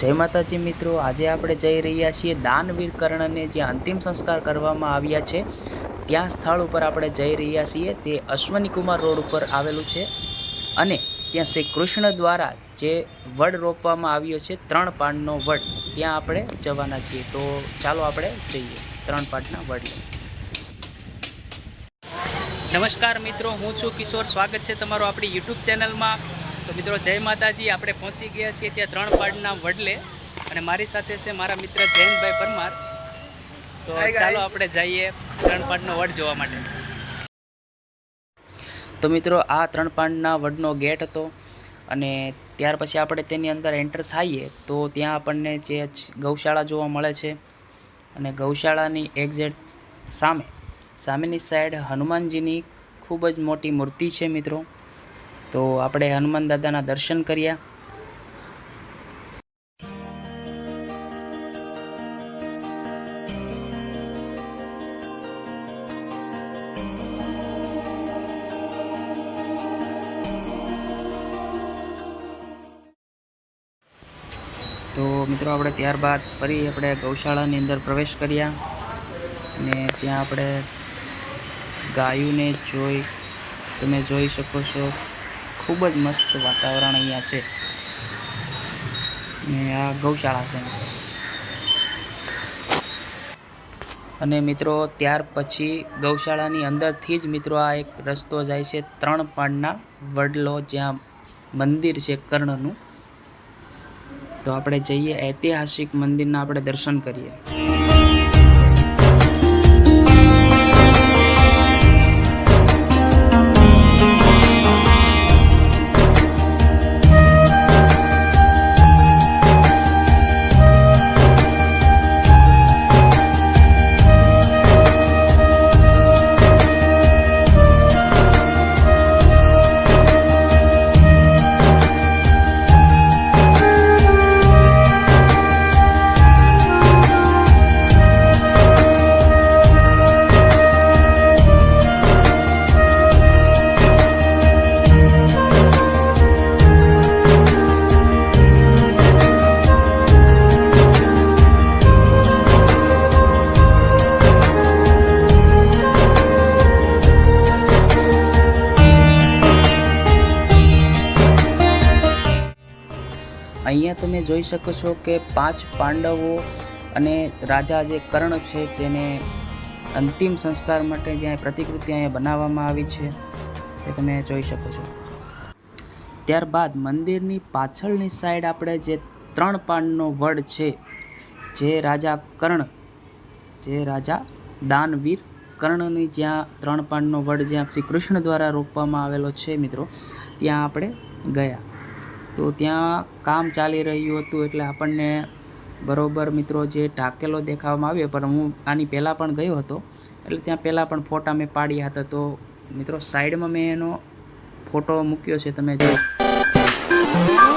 જય માતાજી મિત્રો, આજે આપણે જઈ રહ્યા છીએ દાનવીર કર્ણને જે અંતિમ સંસ્કાર કરવામાં આવ્યા છે, ત્યાં સ્થળ ઉપર આપણે જઈ રહ્યા છીએ. તે અશ્વની કુમાર રોડ ઉપર આવેલું છે અને ત્યાં શ્રી કૃષ્ણ દ્વારા જે વડ રોપવામાં આવ્યો છે, ત્રણ પાનનો વડ, ત્યાં આપણે જવાના છીએ. તો ચાલો આપણે જઈએ, ત્રણ પાનના વડ નમસ્કાર મિત્રો, હું છું કિશોર. સ્વાગત છે તમારું આપણી યુટ્યુબ ચેનલમાં. તો મિત્રો જય માતાજી. આપણે પહોંચી ગયા છીએ ત્યાં ત્રણ પાડના વડલે અને મારી સાથે છે મારા મિત્ર જયંતભાઈ પરમાર. તો ચાલો આપણે જઈએ ત્રણ પાડનો વડ જોવા માટે. તો મિત્રો આ ત્રણ પાડના વડનો ગેટ હતો અને ત્યાર પછી આપણે તેની અંદર એન્ટર થઈએ તો ત્યાં આપણને જે ગૌશાળા જોવા મળે છે અને ગૌશાળાની એક્ઝેક્ટ સામે સામેની સાઈડ હનુમાનજીની ખૂબ જ મોટી મૂર્તિ છે મિત્રો. તો આપણે હનુમાન દાદાના દર્શન કર્યા. તો મિત્રો આપણે ત્યારબાદ ફરી આપણે ગૌશાળાની અંદર પ્રવેશ કર્યા અને ત્યાં આપણે ગાયોને જોઈ, તમે જોઈ શકો છો. ખૂબ જ મસ્ત વાતાવરણ અહીંયા છે. આ ગૌશાળા છે. અને મિત્રો, ત્યાર પછી ગૌશાળાની અંદરથી જ મિત્રો આ એક રસ્તો જાય છે ત્રણ પાડના વડલો, જ્યાં મંદિર છે કર્ણનું. તો આપણે જઈએ, ઐતિહાસિક મંદિરના આપણે દર્શન કરીએ. અહીંયા તમે જોઈ શકો છો કે પાંચ પાંડવો અને રાજા જે કર્ણ છે તેને અંતિમ સંસ્કાર માટે જ્યાં પ્રતિકૃતિ અહીંયા બનાવવામાં આવી છે તે તમે જોઈ શકો છો. ત્યારબાદ મંદિરની પાછળની સાઈડ આપણે જે ત્રણ પાનનો વડ છે, જે રાજા કર્ણ, જે રાજા દાનવીર કર્ણની જ્યાં ત્રણ પાનનો વડ જ્યાં શ્રી કૃષ્ણ દ્વારા રોપવામાં આવેલો છે મિત્રો, ત્યાં આપણે ગયા. તો ત્યાં કામ ચાલી રહ્યું હતું એટલે આપણને બરોબર મિત્રો જે ઢાકેલો દેખાવામાં આવ્યો, પણ હું આની પહેલાં પણ ગયો હતો. એટલે ત્યાં પહેલાં પણ ફોટા મેં પાડ્યા હતા. તો મિત્રો સાઈડમાં મેં એનો ફોટો મૂક્યો છે, તમે જોઈ